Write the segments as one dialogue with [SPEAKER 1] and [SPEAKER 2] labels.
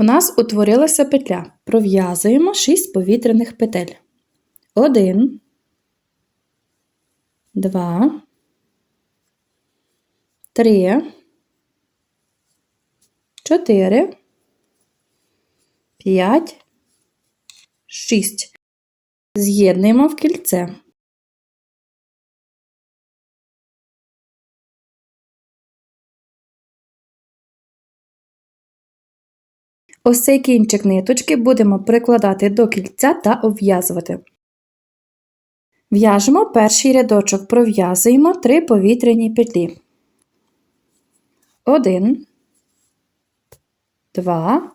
[SPEAKER 1] У нас утворилася петля. Пров'язуємо 6 повітряних петель. 1, 2, 3, 4, 5, 6. З'єднуємо в кільце. Ось цей кінчик ниточки будемо прикладати до кільця та обв'язувати. В'яжемо перший рядочок, пров'язуємо 3 повітряні петлі. 1, 2,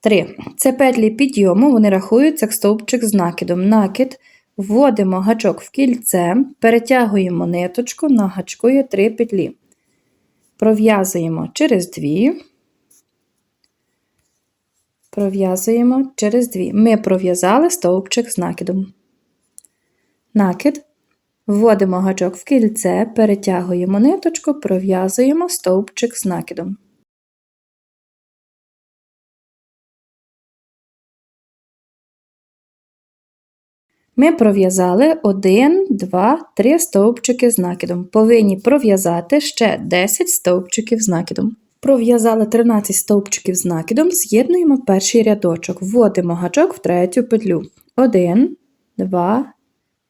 [SPEAKER 1] 3. Це петлі підйому, вони рахуються як стовпчик з накидом. Накид, вводимо гачок в кільце, перетягуємо ниточку, на гачкою 3 петлі. Пров'язуємо через 2 пров'язуємо через дві. Ми пров'язали стовпчик з накидом. Накид. Вводимо гачок в кільце, перетягуємо ниточку, пров'язуємо стовпчик з накидом. Ми пров'язали 1, 2, 3 стовпчики з накидом. Повинні пров'язати ще 10 стовпчиків з накидом. Пров'язали 13 стовпчиків з накидом, з'єднуємо перший рядочок, вводимо гачок в третю петлю. 1, 2,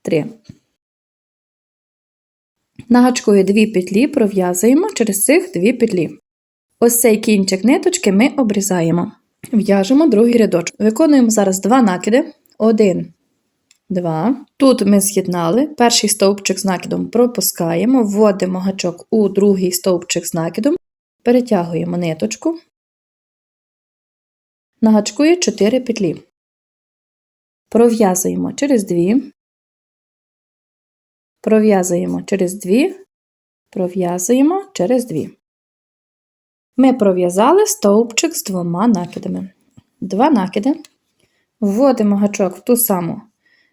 [SPEAKER 1] 3. Нагачкою дві петлі пров'язуємо через цих дві петлі. Ось цей кінчик ниточки ми обрізаємо. В'яжемо другий рядочок. Виконуємо зараз два накиди. 1, 2. Тут ми з'єднали. Перший стовпчик з накидом пропускаємо, вводимо гачок у другий стовпчик з накидом. Перетягуємо ниточку, нагачкує 4 петлі. Пров'язуємо через 2, пров'язуємо через 2, пров'язуємо через 2. Ми пров'язали стовпчик з двома накидами. Два накиди. Вводимо гачок в ту саму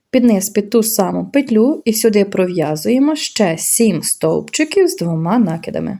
[SPEAKER 1] під низ під ту саму петлю і сюди пров'язуємо ще 7 стовпчиків з двома накидами.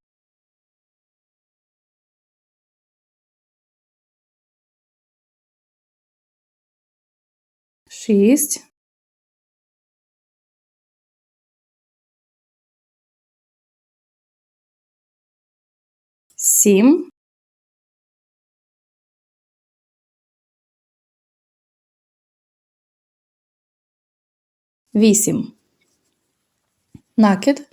[SPEAKER 1] Шість. Сім. Вісім. Накид.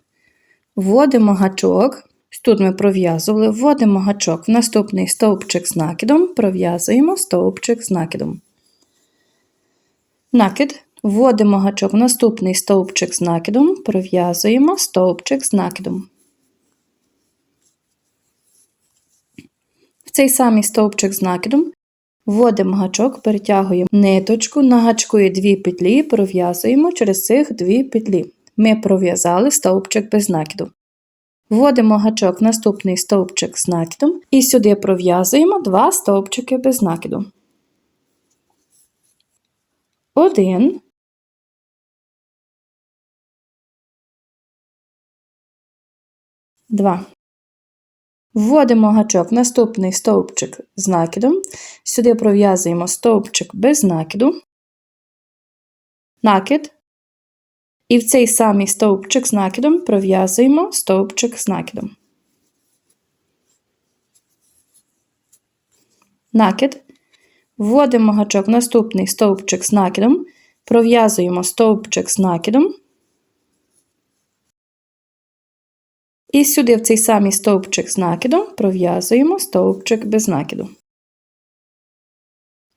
[SPEAKER 1] Вводимо гачок. Тут ми пров'язували, вводимо гачок в наступний стовпчик з накидом, пров'язуємо стовпчик з накидом. Накид. Вводимо гачок в наступний стовпчик з накидом, пров'язуємо стовпчик з накидом. В цей самий стовпчик з накидом вводимо гачок, перетягуємо ниточку, нагачкою дві петлі, пров'язуємо через цих дві петлі. Ми пров'язали стовпчик без накиду. Вводимо гачок в наступний стовпчик з накидом і сюди пров'язуємо два стовпчики без накиду. Один. Два. Вводимо гачок в наступний стовпчик з накидом. Сюди пров'язуємо стовпчик без накиду, накид. І в цей самий стовпчик з накидом пров'язуємо стовпчик з накидом. Накид. Вводимо гачок в наступний стовпчик з накидом, пров'язуємо стовпчик з накидом. І сюди в цей самий стовпчик з накидом пров'язуємо стовпчик без накиду.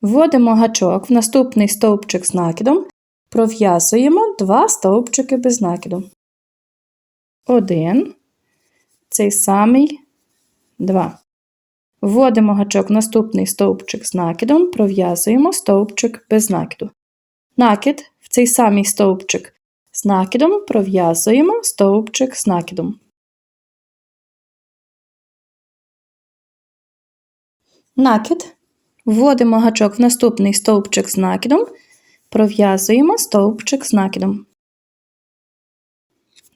[SPEAKER 1] Вводимо гачок в наступний стовпчик з накидом, пров'язуємо два стовпчики без накиду. Один, цей самий два. Вводимо гачок в наступний стовпчик з накидом, пров'язуємо стовпчик без накиду. Накид в цей самий стовпчик з накидом пров'язуємо стовпчик з накидом. Накид. Вводимо гачок в наступний стовпчик з накидом, пров'язуємо стовпчик з накидом.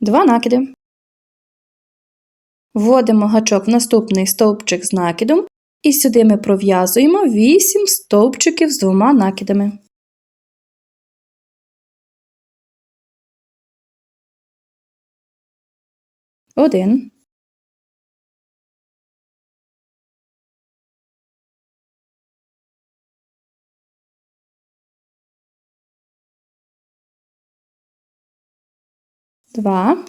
[SPEAKER 1] Два накиди. Вводимо гачок в наступний стовпчик з накидом, і сюди ми пров'язуємо 8 стовпчиків з двома накидами. Один. Два.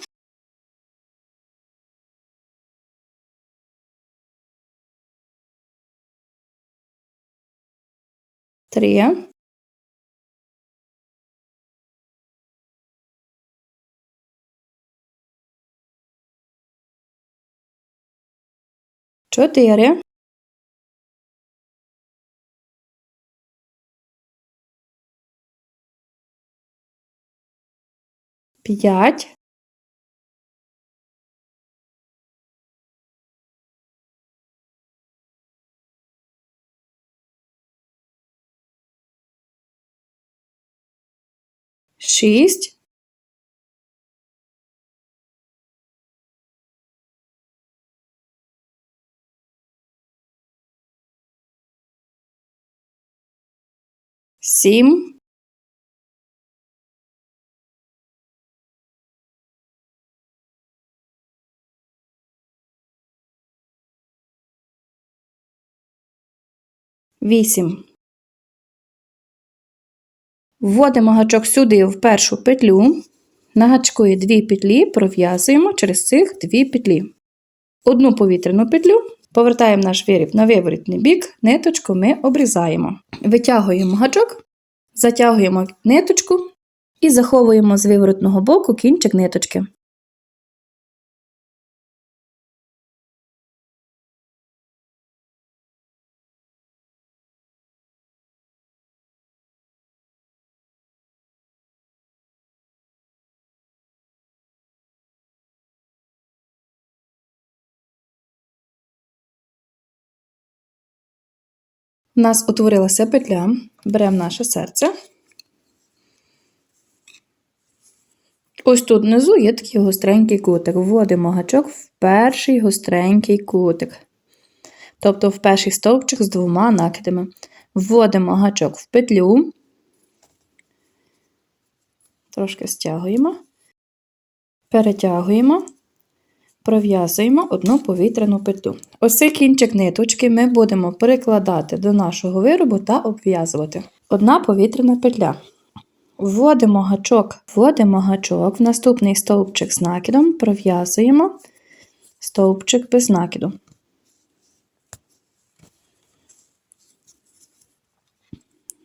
[SPEAKER 1] Три. Чотири. П'ять. Шість. Сім. Вісім. Вводимо гачок сюди в першу петлю. На гачку є дві петлі, пров'язуємо через цих дві петлі. Одну повітряну петлю, повертаємо наш виріб на виворітний бік, ниточку ми обрізаємо. Витягуємо гачок, затягуємо ниточку і заховуємо з виворотного боку кінчик ниточки. У нас утворилася петля, беремо наше серце. Ось тут внизу є такий гостренький кутик. Вводимо гачок в перший гостренький кутик. Тобто в перший стовпчик з двома накидами. Вводимо гачок в петлю, трошки стягуємо, перетягуємо пров'язуємо одну повітряну петлю. Ось цей кінчик ниточки ми будемо перекладати до нашого виробу та обв'язувати. Одна повітряна петля. Вводимо гачок, вводимо гачок в наступний стовпчик з накидом, пров'язуємо стовпчик без накиду.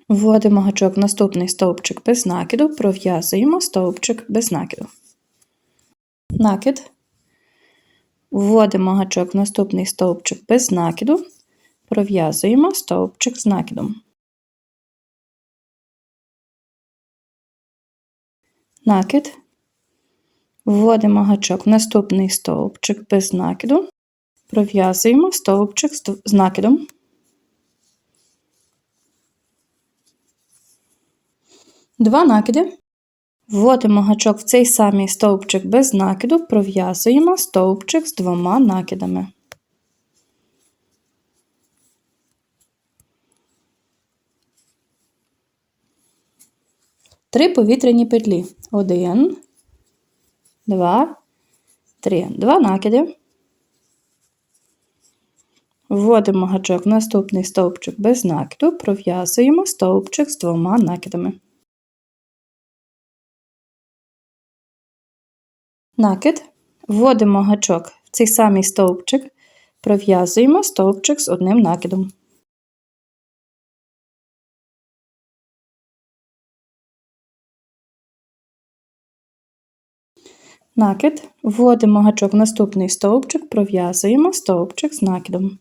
[SPEAKER 1] Вводимо гачок в наступний стовпчик без накиду, пров'язуємо стовпчик без накиду. Накид. Вводимо гачок в наступний стовпчик без накиду, пров'язуємо стовпчик з накидом. Накид. Вводимо гачок в наступний стовпчик без накиду, пров'язуємо стовпчик з накидом. Два накиди. Вводимо гачок в цей самий стовпчик без накиду, пров'язуємо стовпчик з двома накидами. Три повітряні петлі. Один, два, три. Два накиди. Вводимо гачок в наступний стовпчик без накиду, пров'язуємо стовпчик з двома накидами. накид, вводимо гачок в цей самий стовпчик, пров'язуємо стовпчик з одним накидом. Накид, вводимо гачок в наступний стовпчик, пров'язуємо стовпчик з накидом.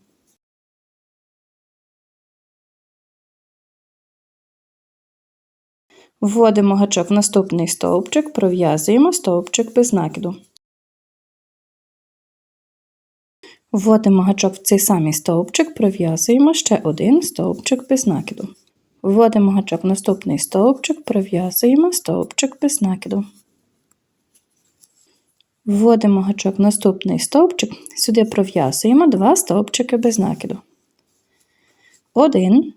[SPEAKER 1] Вводимо гачок в наступний стовпчик, пров'язуємо стовпчик без накиду. Вводимо гачок в цей самий стовпчик, пров'язуємо ще один стовпчик без накиду. Вводимо гачок в наступний стовпчик, пров'язуємо стовпчик без накиду. Вводимо гачок в наступний стовпчик, сюди пров'язуємо два стовпчики без накиду. Один,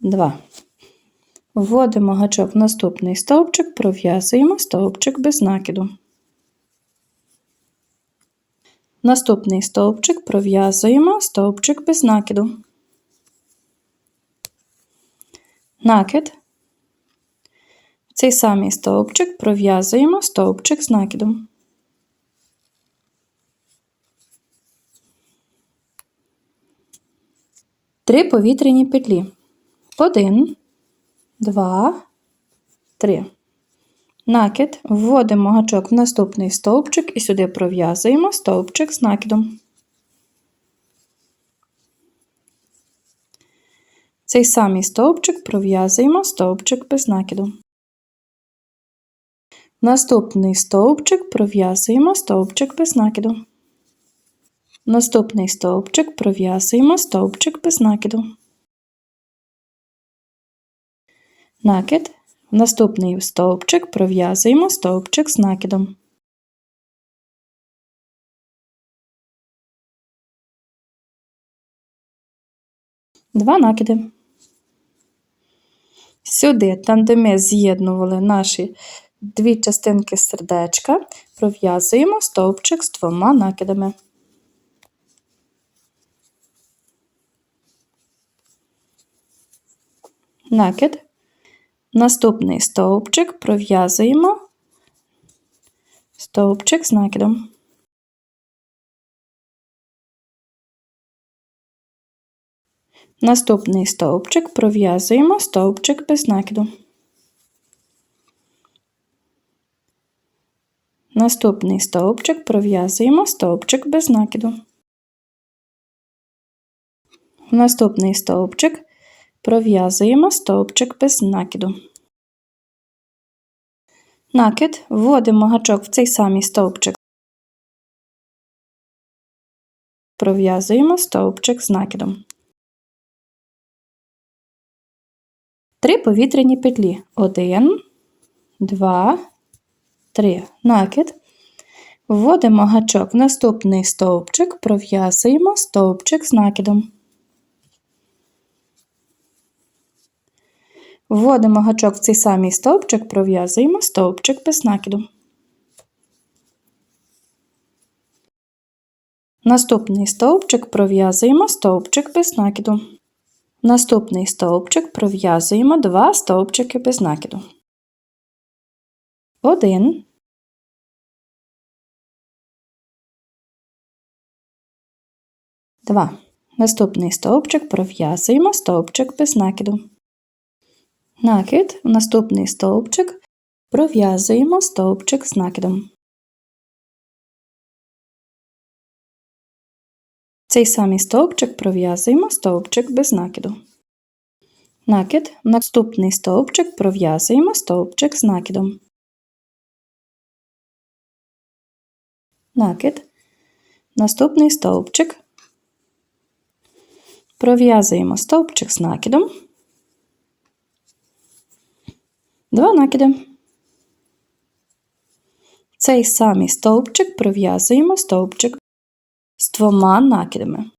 [SPEAKER 1] два. Вводимо гачок в наступний стовпчик, пров'язуємо стовпчик без накиду. Наступний стовпчик пров'язуємо стовпчик без накиду. Накид. В цей самий стовпчик пров'язуємо стовпчик з накидом. Три повітряні петлі. Один, два, три. Накид. Вводимо гачок в наступний стовпчик і сюди пров'язуємо стовпчик з накидом. Цей самий стовпчик пров'язуємо стовпчик без накиду. Наступний стовпчик пров'язуємо стовпчик без накиду. Наступний стовпчик пров'язуємо стовпчик без накиду. Накид. В наступний стовпчик пров'язуємо стовпчик з накидом. Два накиди. Сюди, там, де ми з'єднували наші дві частинки сердечка, пров'язуємо стовпчик з двома накидами. Накид. Наступний стовпчик пров'язуємо стовпчик з накидом. Наступний стовпчик пров'язуємо стовпчик без накиду. Наступний стовпчик пров'язуємо стовпчик без накиду. Наступний стовпчик пров'язуємо стовпчик без накиду. Накид вводимо гачок в цей самий стовпчик. Пров'язуємо стовпчик з накидом. Три повітряні петлі. Один, два, три. Накид. Вводимо гачок в наступний стовпчик, пров'язуємо стовпчик з накидом. Вводимо гачок в цей самий стовпчик, пров'язуємо стовпчик без накиду. Наступний стовпчик пров'язуємо стовпчик без накиду. Наступний стовпчик пров'язуємо два стовпчики без накиду. Один. Два. Наступний стовпчик пров'язуємо стовпчик без накиду. Накид в наступний стовпчик пров'язуємо стовпчик з накидом. Цей самий стовпчик пров'язуємо стовпчик без накиду. Накид в наступний стовпчик пров'язуємо стовпчик з накидом. Накид, наступний стовпчик, пров'язуємо стовпчик з накидом. Два накиди. Цей самий стовпчик пров'язуємо стовпчик з двома накидами.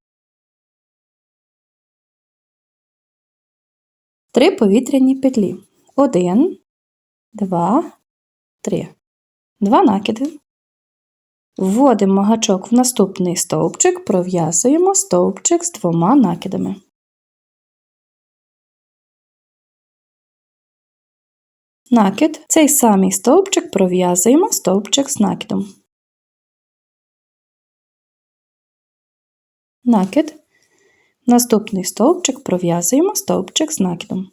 [SPEAKER 1] Три повітряні петлі. Один, два, три. Два накиди. Вводимо гачок в наступний стовпчик, пров'язуємо стовпчик з двома накидами. Накид. Цей самий стовпчик пров'язуємо стовпчик з накидом. Накид. Наступний стовпчик пров'язуємо стовпчик з накидом.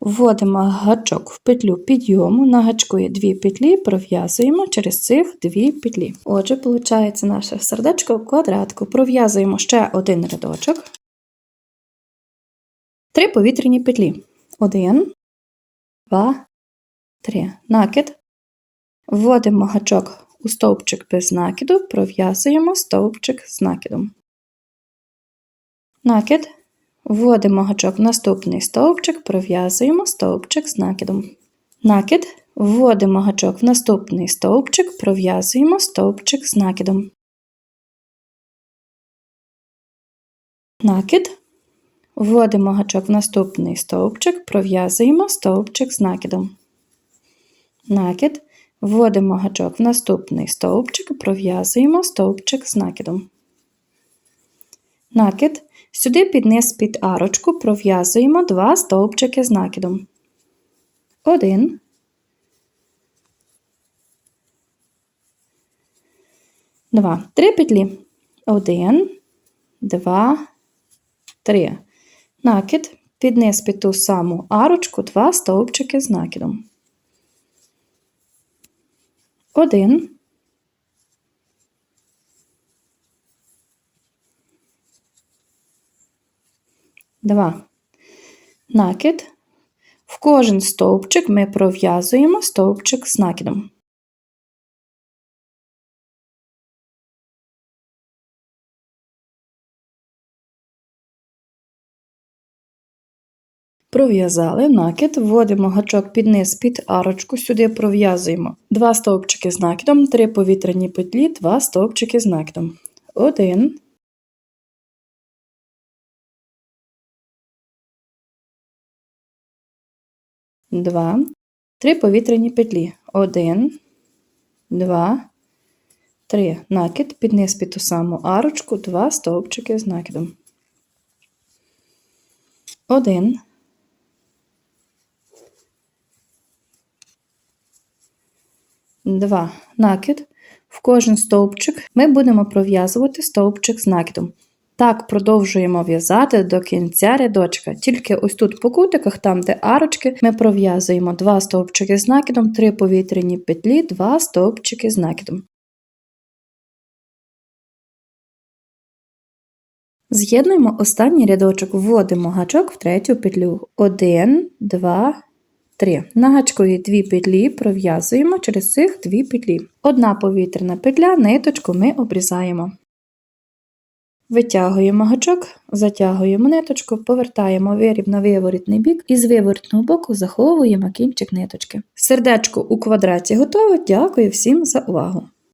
[SPEAKER 1] Вводимо гачок в петлю підйому, на гачку є дві петлі, пров'язуємо через цих дві петлі. Отже, виходить наше сердечко в квадратку. Пров'язуємо ще один рядочок. Три повітряні петлі. Один, два, три. Накид. Вводимо гачок у стовпчик без накиду, пров'язуємо стовпчик з накидом. Накид. Вводимо гачок в наступний стовпчик, пров'язуємо стовпчик з накидом. Накид. Вводимо гачок в наступний стовпчик, пров'язуємо стовпчик з накидом. Накид. Вводимо гачок в наступний стовпчик, пров'язуємо стовпчик з накидом. Накид. Вводимо гачок в наступний стовпчик, пров'язуємо стовпчик з накидом. Накид. Сюди під під арочку пров'язуємо два стовпчики з накидом. Один. Два. Три петлі. Один, два, три. Накид. Під низ під ту саму арочку два стовпчики з накидом. Один. Два. Накид. В кожен стовпчик ми пров'язуємо стовпчик з накидом. Пров'язали накид, вводимо гачок під низ під арочку, сюди пров'язуємо два стовпчики з накидом, три повітряні петлі, два стовпчики з накидом. Один. Два. Три повітряні петлі. Один, два, три. Накид, під низ під ту саму арочку, два стовпчики з накидом. Один. Два. Накид. В кожен стовпчик ми будемо пров'язувати стовпчик з накидом. Так продовжуємо в'язати до кінця рядочка. Тільки ось тут по кутиках, там де арочки, ми пров'язуємо два стовпчики з накидом, три повітряні петлі, два стовпчики з накидом. З'єднуємо останній рядочок, вводимо гачок в третю петлю. 1, 2, 3. На гачку є дві петлі, пров'язуємо через цих дві петлі. Одна повітряна петля, ниточку ми обрізаємо. Витягуємо гачок, затягуємо ниточку, повертаємо виріб на виворітний бік і з виворітного боку заховуємо кінчик ниточки. Сердечко у квадраті готове. Дякую всім за увагу!